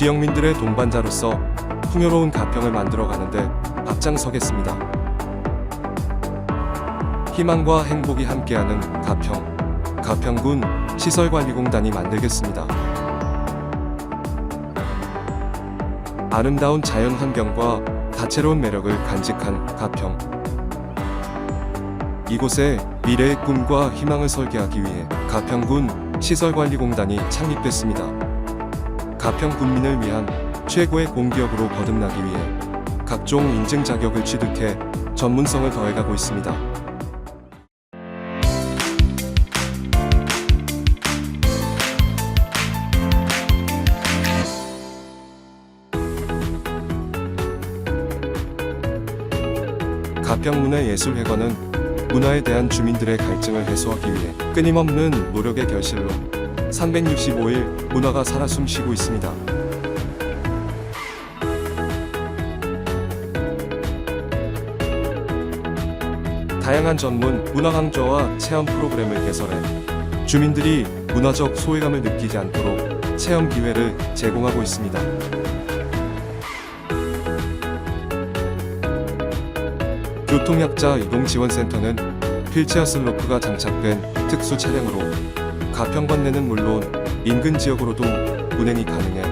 지역민들의 동반자로서 풍요로운 가평을 만들어 가는데 앞장서겠습니다. 희망과 행복이 함께하는 가평, 가평군 시설관리공단이 만들겠습니다. 아름다운 자연 환경과 다채로운 매력을 간직한 가평. 이곳에 미래의 꿈과 희망을 설계하기 위해 가평군 시설관리공단이 창립됐습니다. 가평 군민을 위한 최고의 공기업으로 거듭나기 위해 각종 인증 자격을 취득해 전문성을 더해가고 있습니다. 가평문화예술회관은 문화에 대한 주민들의 갈증을 해소하기 위해 끊임없는 노력의 결실로 365일 문화가 살아 숨쉬고 있습니다. 다양한 전문 문화 강좌와 체험 프로그램을 개설해 주민들이 문화적 소외감을 느끼지 않도록 체험 기회를 제공하고 있습니다. 교통약자 이동지원센터는 휠체어 슬로프가 장착된 특수 차량으로 가평 관내는 물론 인근 지역으로도 운행이 가능해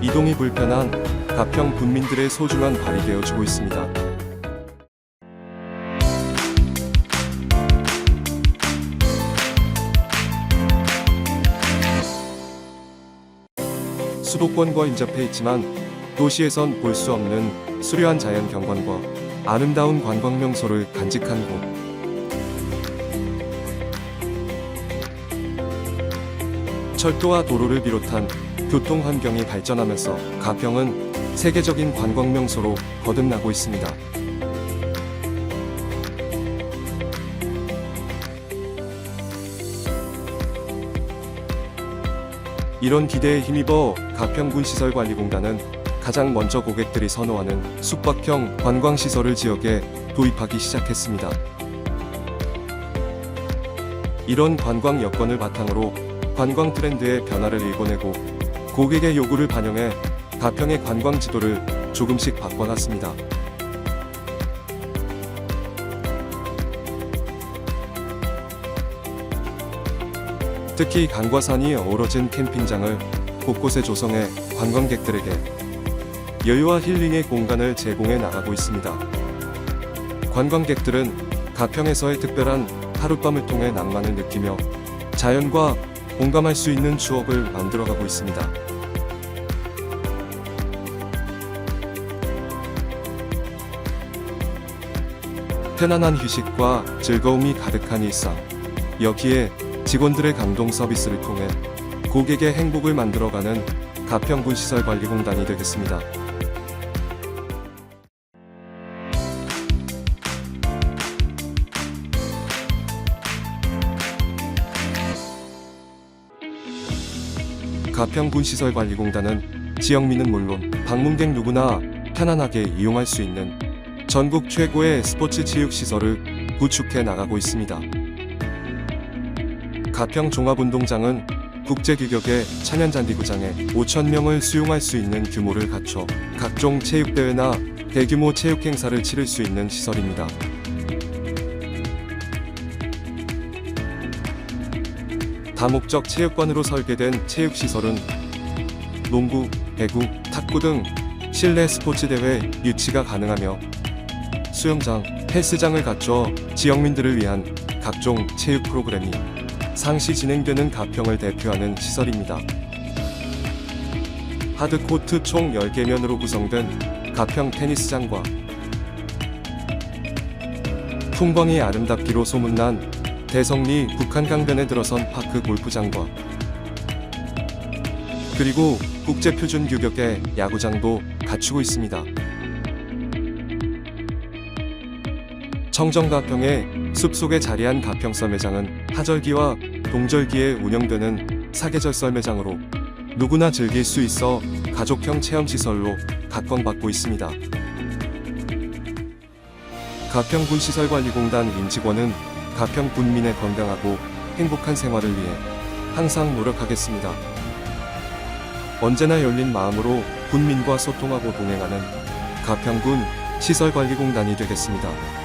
이동이 불편한 가평 군민들의 소중한 발이 되어주고 있습니다. 수도권과 인접해 있지만 도시에선 볼 수 없는 수려한 자연 경관과 아름다운 관광 명소를 간직한 곳. 철도와 도로를 비롯한 교통 환경이 발전하면서 가평은 세계적인 관광 명소로 거듭나고 있습니다. 이런 기대에 힘입어 가평군 시설관리공단은 가장 먼저 고객들이 선호하는 숙박형 관광시설을 지역에 도입하기 시작했습니다. 이런 관광 여건을 바탕으로 관광 트렌드의 변화를 일궈내고 고객의 요구를 반영해 가평의 관광 지도를 조금씩 바꿔놨습니다. 특히 강과 산이 어우러진 캠핑장을 곳곳에 조성해 관광객들에게 여유와 힐링의 공간을 제공해 나가고 있습니다. 관광객들은 가평에서의 특별한 하룻밤을 통해 낭만을 느끼며 자연과 공감할 수 있는 추억을 만들어가고 있습니다. 편안한 휴식과 즐거움이 가득한 일상. 여기에 직원들의 감동 서비스를 통해 고객의 행복을 만들어가는 가평군 시설관리공단이 되겠습니다. 가평군 시설관리공단은 지역민은 물론 방문객 누구나 편안하게 이용할 수 있는 전국 최고의 스포츠 체육 시설을 구축해 나가고 있습니다. 가평 종합운동장은 국제 규격의 천연잔디구장에 5천명을 수용할 수 있는 규모를 갖춰 각종 체육대회나 대규모 체육 행사를 치를 수 있는 시설입니다. 다목적 체육관으로 설계된 체육시설은 농구, 배구, 탁구 등 실내 스포츠 대회 유치가 가능하며 수영장, 헬스장을 갖춰 지역민들을 위한 각종 체육 프로그램이 상시 진행되는 가평을 대표하는 시설입니다. 하드코트 총 10개면으로 구성된 가평 테니스장과 풍광이 아름답기로 소문난 대성리 북한 강변에 들어선 파크 골프장과 그리고 국제 표준 규격의 야구장도 갖추고 있습니다. 청정 가평의 숲속에 자리한 가평 썰매장은 하절기와 동절기에 운영되는 사계절 썰매장으로 누구나 즐길 수 있어 가족형 체험 시설로 각광받고 있습니다. 가평군 시설관리공단 임직원은 가평 군민의 건강하고 행복한 생활을 위해 항상 노력하겠습니다. 언제나 열린 마음으로 군민과 소통하고 동행하는 가평군 시설관리공단이 되겠습니다.